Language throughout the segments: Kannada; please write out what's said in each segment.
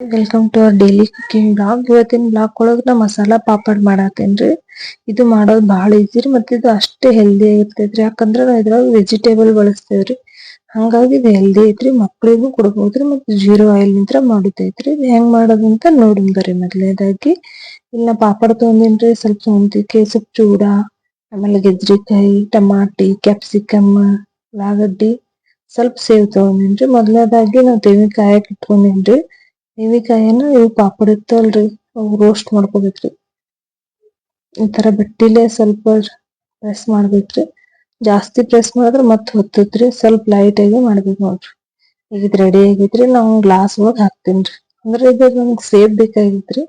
Welcome to our daily cooking blog ಇವತ್ತಿನ ಬ್ಲಾಗ್ ಒಳಗ ನಾ ಮಸಾಲಾ ಪಾಪಡ್ ಮಾಡತ್ತೇನ್ರಿ ಇದು ಮಾಡೋದು ಬಹಳ ಈಜಿ ರೀ ಮತ್ತೆ ಇದು ಅಷ್ಟೇ ಹೆಲ್ದಿ ಆಗಿರ್ತೈತ್ರಿ. ಯಾಕಂದ್ರ ನಾವ್ ಇದ್ರಾಗ ವೆಜಿಟೇಬಲ್ ಬಳಸ್ತೇವ್ರಿ. ಹಂಗಾಗಿ ಇದು ಹೆಲ್ದಿ ಐತ್ರಿ. ಮಕ್ಳಿಗೂ ಕೊಡ್ಬೋದ್ರಿ ಮತ್ತೆ ಜೀರೋ ಆಯಿಲ್ ನಿಂತ್ರ ಮಾಡುದೈತ್ರಿ ಇದು ಹೆಂಗ್ ಮಾಡೋದಂತ ನೋಡೋಣ ಬರ್ರಿ ಮೊದಲನೇದಾಗಿ ಇಲ್ಲ ಪಾಪಡ್ ತಗೊಂಡಿನ್ರಿ ಸ್ವಲ್ಪ ಸೌಂತಿಕೆ ಸ್ವಲ್ಪ ಚೂಡ, ಆಮೇಲೆ ಗೆಜ್ರಿಕಾಯಿ, ಟಮಾಟಿ ಕ್ಯಾಪ್ಸಿಕಮ್ ಉಳ್ಳಾಗಡ್ಡಿ ಸ್ವಲ್ಪ ಸೇವ್ ತಗೊಂಡಿನ್ರಿ. ಮೊದಲನೇದಾಗಿ ನಾವ್ ತೆಂಗಿನಕಾಯಿ ಇಟ್ಕೊಂಡೇನ್ರಿ. ತೆಂಗಿನಕಾಯಿನ ಇವು ಪಾಪಡ್ ಇರ್ತಲ್ರಿ ಅವು ರೋಸ್ಟ್ ಮಾಡ್ಕೋಬೇಕ್ರಿ. ಈ ತರ ಬಿಟ್ಟಿಲೆ ಸ್ವಲ್ಪ ಪ್ರೆಸ್ ಮಾಡ್ಬೇಕ್ರಿ. ಜಾಸ್ತಿ ಪ್ರೆಸ್ ಮಾಡಿದ್ರೆ ಮತ್ತೆ ಹೊತ್ತತ್ರಿ, ಸ್ವಲ್ಪ ಲೈಟ್ ಆಗಿ ಮಾಡ್ಬೇಕು ನೋಡ್ರಿ. ಈಗ ಇದ್ ರೆಡಿ ಆಗೈತ್ರಿ, ನಾವು ಗ್ಲಾಸ್ ಒಳಗ್ ಹಾಕ್ತೇನ್ರಿ. ಅಂದ್ರೆ ಇದು ನಮ್ಗ್ ಸೇಬ್ ಬೇಕಾಗಿತ್ರಿ.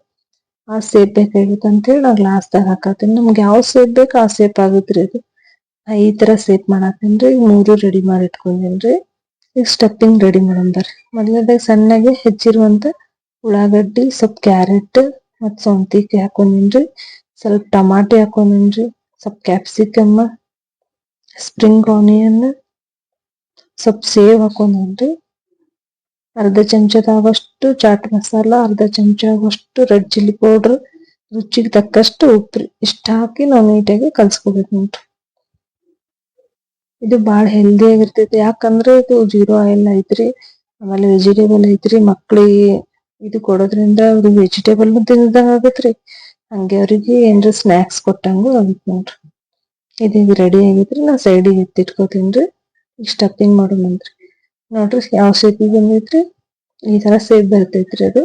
ಆ ಸೇಪ್ ಬೇಕಾಗಿತ್ತು ಅಂತೇಳಿ ಗ್ಲಾಸ್ ದಾಗ ಹಾಕತ್ತೀನಿ. ನಮ್ಗೆ ಯಾವ ಸೇಬ್ ಬೇಕು ಆ ಸೇಪ್ ಆಗುತ್ರಿ ಇದು ಈ ತರ ಸೇಪ್ ಮಾಡಾತೇನ್ರಿ ಮೂರು ರೆಡಿ ಮಾಡಿ ಇಟ್ಕೊಂಡೇನ್ರಿ. ಈಗ ಸ್ಟಫಿಂಗ್ ರೆಡಿ ಮಾಡೋಣ ಬರ್ರಿ. ಮೊದಲನೇದಾಗ ಸಣ್ಣಗೆ ಹೆಚ್ಚಿರುವಂತ ಉಳ್ಳಾಗಡ್ಡಿ, ಸ್ವಲ್ಪ ಕ್ಯಾರೆಟ್, ಮತ್ತು ಸೌಂತಿಕಾಯಿ ಹಾಕೊಂಡಿನ್ರಿ ಸ್ವಲ್ಪ ಟಮಾಟಿ ಹಾಕೊಂಡಿನ್ರಿ ಸ್ವಲ್ಪ ಕ್ಯಾಪ್ಸಿಕಮ್, ಸ್ಪ್ರಿಂಗ್ ಆನಿಯನ್, ಸ್ವಲ್ಪ ಸೇವ್ ಹಾಕೊಂಡೇನ್ರಿ ಅರ್ಧ ಚಮಚದಾಗಷ್ಟು ಚಾಟ್ ಮಸಾಲ, ಅರ್ಧ ಚಮಚ ಆಗುವಷ್ಟು ರೆಡ್ ಚಿಲ್ಲಿ ಪೌಡರ್, ರುಚಿಗೆ ತಕ್ಕಷ್ಟು ಉಪ್ಪ್ರಿ ಇಷ್ಟ ಹಾಕಿ ನಾವು ನೀಟಾಗಿ ಕಲ್ಸ್ಕೊಬೇಕು ನೋಡ್ರಿ. ಇದು ಬಾಳ ಹೆಲ್ದಿ ಆಗಿರ್ತೈತಿ. ಯಾಕಂದ್ರೆ ಇದು ಜೀರೋ ಆಯಿಲ್ ಐತ್ರಿ. ಆಮೇಲೆ ವೆಜಿಟೇಬಲ್ ಐತ್ರಿ. ಮಕ್ಳಿಗೆ ಇದು ಕೊಡೋದ್ರಿಂದ ಅವ್ರು ವೆಜಿಟೇಬಲ್ ತಿಂದಂಗ್ ಆಗತ್ರಿ. ಹಂಗೆ ಅವ್ರಿಗೆ ಏನ್ರ ಸ್ನಾಕ್ಸ್ ಕೊಟ್ಟಂಗು ಆಗತ್ ನೋಡ್ರಿ. ಇದು ರೆಡಿ ಆಗೈತ್ರಿ ನಾ ಸೈಡಿಗೆ ಎತ್ತಿಟ್ಕೋತೀನ್ರಿ. ಈಗ ಸ್ಟಫಿಂಗ್ ಮಾಡೋಣಂತ್ರಿ ನೋಡ್ರಿ ಯಾವ ಶೇಪ್ ಬಂದೈತ್ರಿ. ಈ ತರ ಸೇಬ್ ಬರ್ತೈತ್ರಿ ಅದು.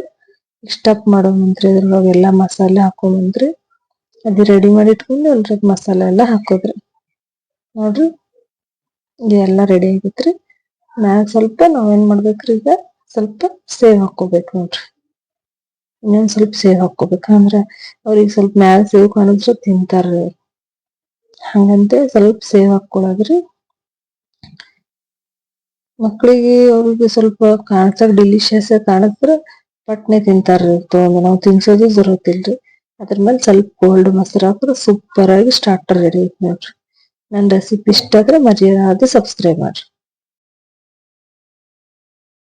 ಸ್ಟಫ್ ಮಾಡೋಣಂತ್ರಿ ಅದ್ರೊಳಗೆ ಎಲ್ಲಾ ಮಸಾಲೆ ಹಾಕೋಣಂತ್ರಿ ಅದು ರೆಡಿ ಮಾಡಿ ಇಟ್ಕೊಂಡು ಅದ್ರಾಗ ಮಸಾಲೆ ಎಲ್ಲಾ ಹಾಕೋದ್ರಿ. ನೋಡ್ರಿ. ಇದೆಲ್ಲ ರೆಡಿ ಆಗೈತ್ರಿ ಮ್ಯಾಗ ಸ್ವಲ್ಪ ನಾವೇನ್ ಮಾಡ್ಬೇಕ್ರಿ ಈಗ, ಸ್ವಲ್ಪ ಸೇವ್ ಹಾಕೋಬೇಕು ನೋಡ್ರಿ. ಇನ್ನೊಂದ್ ಸ್ವಲ್ಪ ಸೇವ್ ಹಾಕೋಬೇಕು ಅಂದ್ರ ಅವ್ರಿಗೆ ಸ್ವಲ್ಪ ಮ್ಯಾಲ ಸೇವ್ ಕಾಣಿದ್ರ ತಿಂತಾರ್ರಿ ಹಂಗಂತೆ ಸ್ವಲ್ಪ ಸೇವ್ ಹಾಕೊಳ್ಳೋದ್ರಿ ಮಕ್ಕಳಿಗೆ ಅವ್ರಿಗೆ ಸ್ವಲ್ಪ ಕಾಣ್ಸಕ್ ಡಿಲಿಷಿಯಸ್ ಕಾಣಿಸ್ರ ಪಟ್ನೆ ತಿಂತಾರ್ರಿ ತಗೊಂಡ್ ನಾವ್ ತಿನ್ಸೋದು ಬರೋದಿಲ್ರಿ ಅದ್ರ ಮೇಲೆ ಸ್ವಲ್ಪ ಕೋಲ್ಡ್ ಮೊಸರು ಹಾಕಿದ್ರೆ ಸೂಪರ್ ಆಗಿ ಸ್ಟಾರ್ಟರ್ ರೆಡಿ ಐತಿ ನೋಡ್ರಿ. ನನ್ ರೆಸಿಪಿ ಇಷ್ಟ ಆದ್ರೆ ಮರೆಯದೆ ಸಬ್ಸ್ಕ್ರೈಬ್ ಮಾಡ್ರಿ.